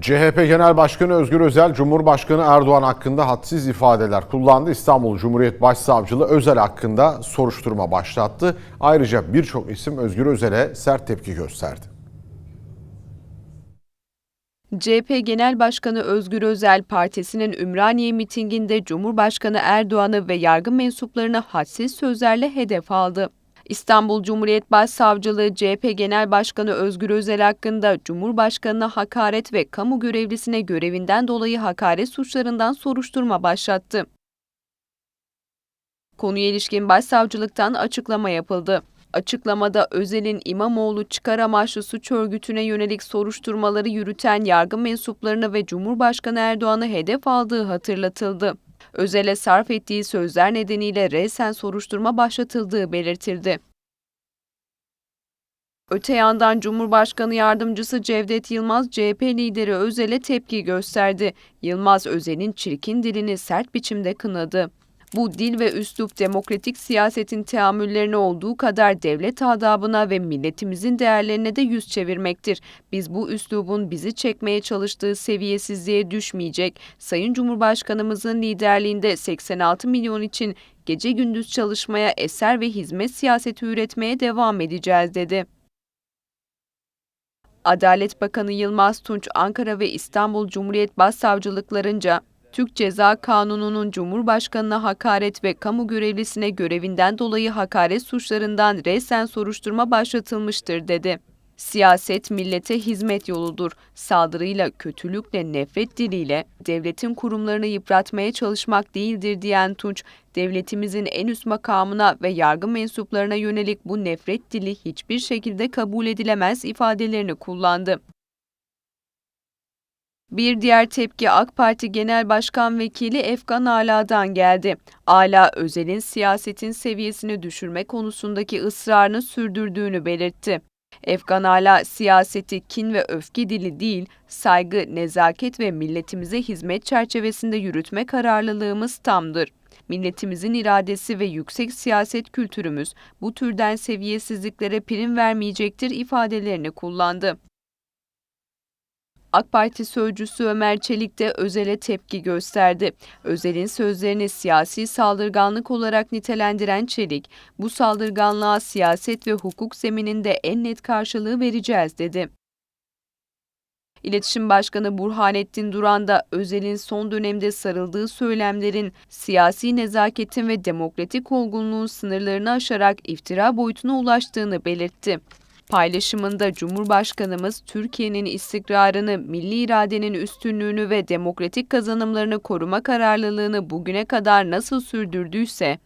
CHP Genel Başkanı Özgür Özel, Cumhurbaşkanı Erdoğan hakkında hadsiz ifadeler kullandı. İstanbul Cumhuriyet Başsavcılığı Özel hakkında soruşturma başlattı. Ayrıca birçok isim Özgür Özel'e sert tepki gösterdi. CHP Genel Başkanı Özgür Özel, partisinin Ümraniye mitinginde Cumhurbaşkanı Erdoğan'ı ve yargı mensuplarını hadsiz sözlerle hedef aldı. İstanbul Cumhuriyet Başsavcılığı CHP Genel Başkanı Özgür Özel hakkında Cumhurbaşkanına hakaret ve kamu görevlisine görevinden dolayı hakaret suçlarından soruşturma başlattı. Konuya ilişkin başsavcılıktan açıklama yapıldı. Açıklamada Özel'in İmamoğlu çıkar amaçlı suç örgütüne yönelik soruşturmaları yürüten yargı mensuplarını ve Cumhurbaşkanı Erdoğan'ı hedef aldığı hatırlatıldı. Özel'e sarf ettiği sözler nedeniyle resen soruşturma başlatıldığı belirtildi. Öte yandan Cumhurbaşkanı Yardımcısı Cevdet Yılmaz CHP lideri Özel'e tepki gösterdi. Yılmaz Özel'in çirkin dilini sert biçimde kınadı. Bu dil ve üslup demokratik siyasetin teamüllerine olduğu kadar devlet adabına ve milletimizin değerlerine de yüz çevirmektir. Biz bu üslubun bizi çekmeye çalıştığı seviyesizliğe düşmeyecek. Sayın Cumhurbaşkanımızın liderliğinde 86 milyon için gece gündüz çalışmaya, eser ve hizmet siyaseti üretmeye devam edeceğiz dedi. Adalet Bakanı Yılmaz Tunç, Ankara ve İstanbul Cumhuriyet Başsavcılıklarınca Türk Ceza Kanunu'nun Cumhurbaşkanına hakaret ve kamu görevlisine görevinden dolayı hakaret suçlarından resen soruşturma başlatılmıştır dedi. Siyaset millete hizmet yoludur. Saldırıyla, kötülükle, nefret diliyle devletin kurumlarını yıpratmaya çalışmak değildir diyen Tunç, devletimizin en üst makamına ve yargı mensuplarına yönelik bu nefret dili hiçbir şekilde kabul edilemez ifadelerini kullandı. Bir diğer tepki AK Parti Genel Başkan Vekili Efkan Ala'dan geldi. Ala, Özel'in siyasetin seviyesini düşürme konusundaki ısrarını sürdürdüğünü belirtti. Efkan Ala, siyaseti kin ve öfke dili değil, saygı, nezaket ve milletimize hizmet çerçevesinde yürütme kararlılığımız tamdır. Milletimizin iradesi ve yüksek siyaset kültürümüz bu türden seviyesizliklere prim vermeyecektir ifadelerini kullandı. AK Parti sözcüsü Ömer Çelik de Özel'e tepki gösterdi. Özel'in sözlerini siyasi saldırganlık olarak nitelendiren Çelik, bu saldırganlığa siyaset ve hukuk zemininde en net karşılığı vereceğiz dedi. İletişim Başkanı Burhanettin Duran da Özel'in son dönemde sarıldığı söylemlerin siyasi nezaketin ve demokratik olgunluğun sınırlarını aşarak iftira boyutuna ulaştığını belirtti. Paylaşımında Cumhurbaşkanımız Türkiye'nin istikrarını, milli iradenin üstünlüğünü ve demokratik kazanımlarını koruma kararlılığını bugüne kadar nasıl sürdürdüyse,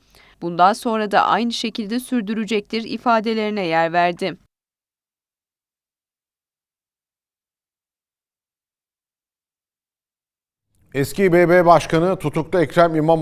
bundan sonra da aynı şekilde sürdürecektir ifadelerine yer verdi. Eski İBB Başkanı tutuklu Ekrem İmamoğlu